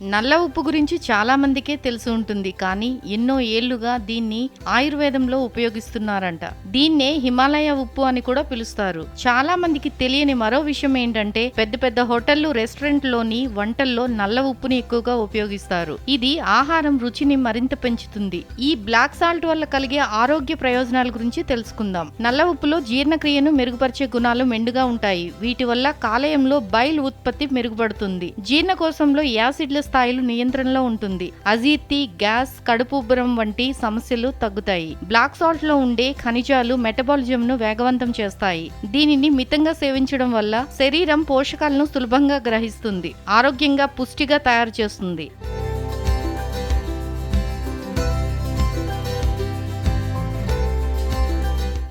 నల్ల ఉప్పు గురించి చాలా మందికే తెలిసి ఉంటుంది కానీ ఎన్నో ఏళ్ళుగా దీన్ని ఆయుర్వేదంలో ఉపయోగిస్తున్నారంట. దీన్నే హిమాలయ ఉప్పు అని కూడా పిలుస్తారు. చాలా మందికి తెలియని మరో విషయం ఏంటంటే పెద్ద పెద్ద హోటళ్ళు రెస్టారెంట్లోని వంటల్లో నల్ల ఉప్పుని ఎక్కువగా ఉపయోగిస్తారు. ఇది ఆహారం రుచిని మరింత పెంచుతుంది. ఈ బ్లాక్ సాల్ట్ వల్ల కలిగే ఆరోగ్య ప్రయోజనాల గురించి తెలుసుకుందాం. నల్ల ఉప్పులో జీర్ణక్రియను మెరుగుపరిచే గుణాలు మెండుగా ఉంటాయి. వీటి వల్ల కాలేయంలో బైల్ ఉత్పత్తి మెరుగుపడుతుంది. జీర్ణకోశంలో యాసిడ్ల స్థాయిలు నియంత్రణలో ఉంటుంది. అజీర్తి గ్యాస్ కడుపు ఉబ్బరం వంటి సమస్యలు తగ్గుతాయి. బ్లాక్ సాల్ట్లో ఉండే ఖనిజాలు మెటబాలిజం ను వేగవంతం చేస్తాయి. దీనిని మితంగా సేవించడం వల్ల శరీరం పోషకాలను సులభంగా గ్రహిస్తుంది. ఆరోగ్యంగా పుష్టిగా తయారు చేస్తుంది.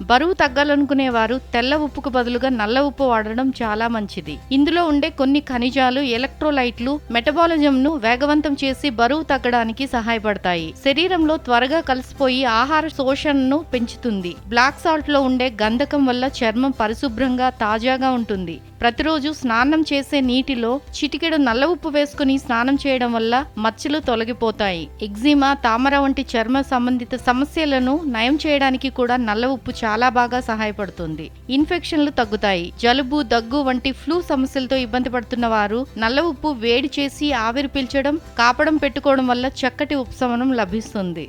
బరువు తగ్గాలనుకునే వారు తెల్ల ఉప్పుకు బదులుగా నల్ల ఉప్పు వాడడం చాలా మంచిది. ఇందులో ఉండే కొన్ని ఖనిజాలు ఎలక్ట్రోలైట్లు మెటబాలిజంను వేగవంతం చేసి బరువు తగ్గడానికి సహాయపడతాయి. శరీరంలో త్వరగా కలిసిపోయి ఆహార శోషణను పెంచుతుంది. బ్లాక్ సాల్ట్లో ఉండే గంధకం వల్ల చర్మం పరిశుభ్రంగా తాజాగా ఉంటుంది. ప్రతిరోజు స్నానం చేసే నీటిలో చిటికెడు నల్ల ఉప్పు వేసుకుని స్నానం చేయడం వల్ల మచ్చలు తొలగిపోతాయి. ఎగ్జిమా తామర వంటి చర్మ సంబంధిత సమస్యలను నయం చేయడానికి కూడా నల్ల ఉప్పు చాలా బాగా సహాయపడుతుంది. ఇన్ఫెక్షన్లు తగ్గుతాయి. జలుబు దగ్గు వంటి ఫ్లూ సమస్యలతో ఇబ్బంది పడుతున్న వారు నల్ల ఉప్పు వేడి చేసి ఆవిరి పీల్చడం కాపడం పెట్టుకోవడం వల్ల చక్కటి ఉపశమనం లభిస్తుంది.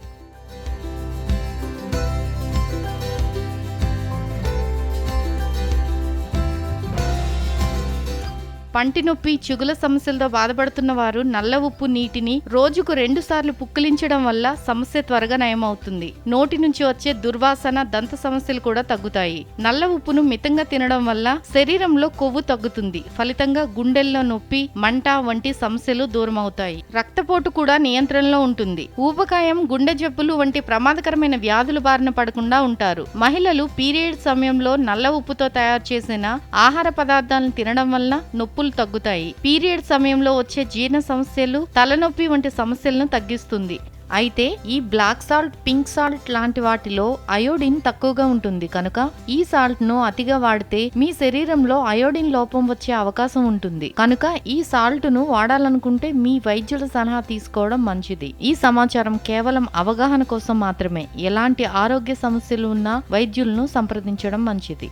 పంటి నొప్పి చిగుల సమస్యలతో బాధపడుతున్న వారు నల్ల ఉప్పు నీటిని రోజుకు రెండు సార్లు పుక్కిలించడం వల్ల సమస్య త్వరగా నయమవుతుంది. నోటి నుంచి వచ్చే దుర్వాసన దంత సమస్యలు కూడా తగ్గుతాయి. నల్ల ఉప్పును మితంగా తినడం వల్ల శరీరంలో కొవ్వు తగ్గుతుంది. ఫలితంగా గుండెల్లో నొప్పి మంట వంటి సమస్యలు దూరమవుతాయి. రక్తపోటు కూడా నియంత్రణలో ఉంటుంది. ఊబకాయం గుండె జబ్బులు వంటి ప్రమాదకరమైన వ్యాధులు బారిన పడకుండా ఉంటారు. మహిళలు పీరియడ్ సమయంలో నల్ల ఉప్పుతో తయారు చేసిన ఆహార పదార్థాలను తినడం వల్ల నొప్పి నొప్పులు తగ్గుతాయి. పీరియడ్ సమయంలో వచ్చే జీర్ణ సమస్యలు తలనొప్పి వంటి సమస్యలను తగ్గిస్తుంది. అయితే ఈ బ్లాక్ సాల్ట్ పింక్ సాల్ట్ లాంటి వాటిలో అయోడిన్ తక్కువగా ఉంటుంది కనుక ఈ సాల్ట్ను అతిగా వాడితే మీ శరీరంలో అయోడిన్ లోపం వచ్చే అవకాశం ఉంటుంది. కనుక ఈ సాల్ట్ను వాడాలనుకుంటే మీ వైద్యుల సలహా తీసుకోవడం మంచిది. ఈ సమాచారం కేవలం అవగాహన కోసం మాత్రమే. ఎలాంటి ఆరోగ్య సమస్యలు ఉన్నా వైద్యులను సంప్రదించడం మంచిది.